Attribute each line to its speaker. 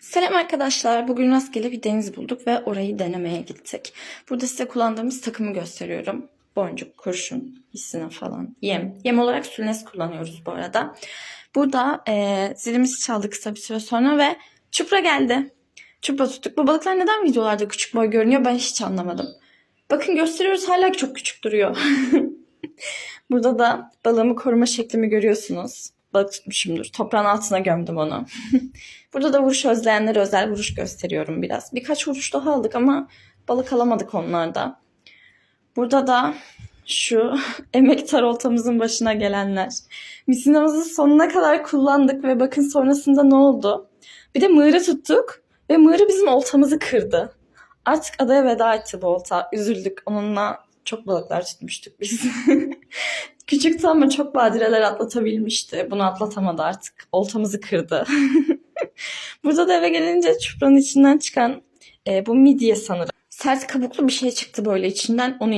Speaker 1: Selam arkadaşlar. Bugün rastgele bir deniz bulduk ve orayı denemeye gittik. Burada size kullandığımız takımı gösteriyorum. Boncuk, kurşun, hissine falan. Yem. Yem olarak sülnes kullanıyoruz bu arada. Burada eee zilimizi çaldı kısa bir süre sonra ve çupra geldi. Çupra tuttuk. Bu balıklar neden videolarda küçük boy görünüyor ben hiç anlamadım. Bakın gösteriyoruz hala çok küçük duruyor. Burada da balığımı koruma şeklimi görüyorsunuz. Balık tutmuşumdur. Toprağın altına gömdüm onu. Burada da vuruş özleyenlere özel vuruş gösteriyorum biraz. Birkaç vuruş daha aldık ama balık alamadık onlarda. Burada da şu emektar oltamızın başına gelenler. Misinamızı sonuna kadar kullandık ve bakın sonrasında ne oldu? Bir de mığırı tuttuk ve mığırı bizim oltamızı kırdı. Artık adaya veda etti bu olta. Üzüldük. Onunla çok balıklar tutmuştuk biz. Küçüktü ama çok badireler atlatabilmişti. Bunu atlatamadı artık. Oltamızı kırdı. Burada da eve gelince çupranın içinden çıkan e, bu midye sanırım. Sert kabuklu bir şey çıktı böyle içinden. Onu